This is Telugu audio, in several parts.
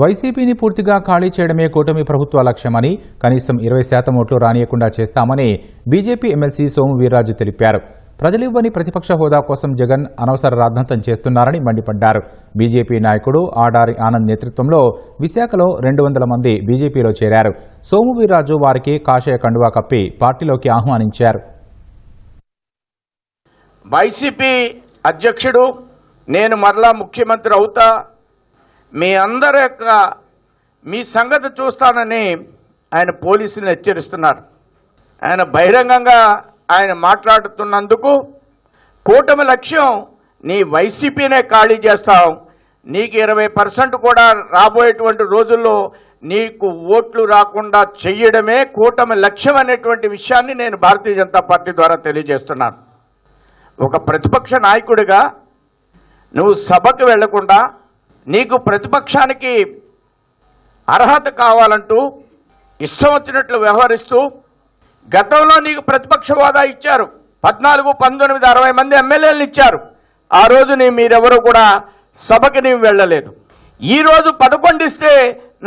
వైసీపీని పూర్తిగా ఖాళీ చేయడమే కూటమి ప్రభుత్వ లక్ష్యమని కనీసం ఇరవై శాతం ఓట్లు రానియకుండా చేస్తామని బీజేపీ ఎమ్మెల్సీ సోము వీర్రాజు తెలిపారు. ప్రజలివ్వని ప్రతిపక్ష హోదా కోసం జగన్ అనవసర రాద్ధాంతం చేస్తున్నారని మండిపడ్డారు. బీజేపీ నాయకుడు ఆడారి ఆనంద్ నేతృత్వంలో విశాఖలో రెండు వందల మంది బీజేపీలో చేరారు. సోము వీర్రాజు వారికి కాషాయ కండువా కప్పి పార్టీలోకి ఆహ్వానించారు. వైసీపీ అధ్యక్షుడు నేను మరలా ముఖ్యమంత్రి అవుతా మీ అందరి యొక్క మీ సంగతి చూస్తానని ఆయన పోలీసులను హెచ్చరిస్తున్నారు. ఆయన బహిరంగంగా ఆయన మాట్లాడుతున్నందుకు కూటమి లక్ష్యం నీ వైసీపీనే ఖాళీ చేస్తాం నీకు ఇరవై పర్సెంట్ కూడా రాబోయేటువంటి రోజుల్లో నీకు ఓట్లు రాకుండా చెయ్యడమే కూటమి లక్ష్యం అనేటువంటి విషయాన్ని నేను భారతీయ జనతా పార్టీ ద్వారా తెలియజేస్తున్నాను. ఒక ప్రతిపక్ష నాయకుడిగా నువ్వు సభకు వెళ్ళకుండా నీకు ప్రతిపక్షానికి అర్హత కావాలంటూ ఇష్టం వచ్చినట్లు వ్యవహరిస్తూ గతంలో నీకు ప్రతిపక్ష హోదా ఇచ్చారు. పద్నాలుగు పంతొమ్మిది అరవై మంది ఎమ్మెల్యేలు ఇచ్చారు. ఆ రోజు నీ కూడా సభకి నీవు వెళ్ళలేదు. ఈ రోజు పదకొండు ఇస్తే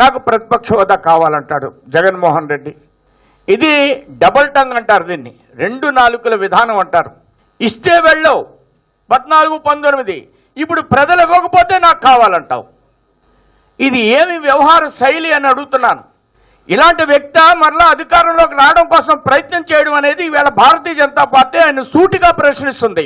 నాకు ప్రతిపక్ష హోదా కావాలంటాడు జగన్మోహన్ రెడ్డి. ఇది డబల్ టంగ్ అంటారు దీన్ని. రెండు నాలుగుల విధానం అంటారు. ఇస్తే వెళ్ళవు. పద్నాలుగు పంతొమ్మిది. ఇప్పుడు ప్రజలు ఇవ్వకపోతే కావాలంటావు. ఇది ఏమి వ్యవహార శైలి అని అడుగుతున్నాను. ఇలాంటి వ్యక్తి మరలా అధికారంలోకి రావడం కోసం ప్రయత్నం చేయడం అనేది ఈవేళ భారతీయ జనతా పార్టీ ఆయన సూటిగా ప్రశ్నిస్తుంది.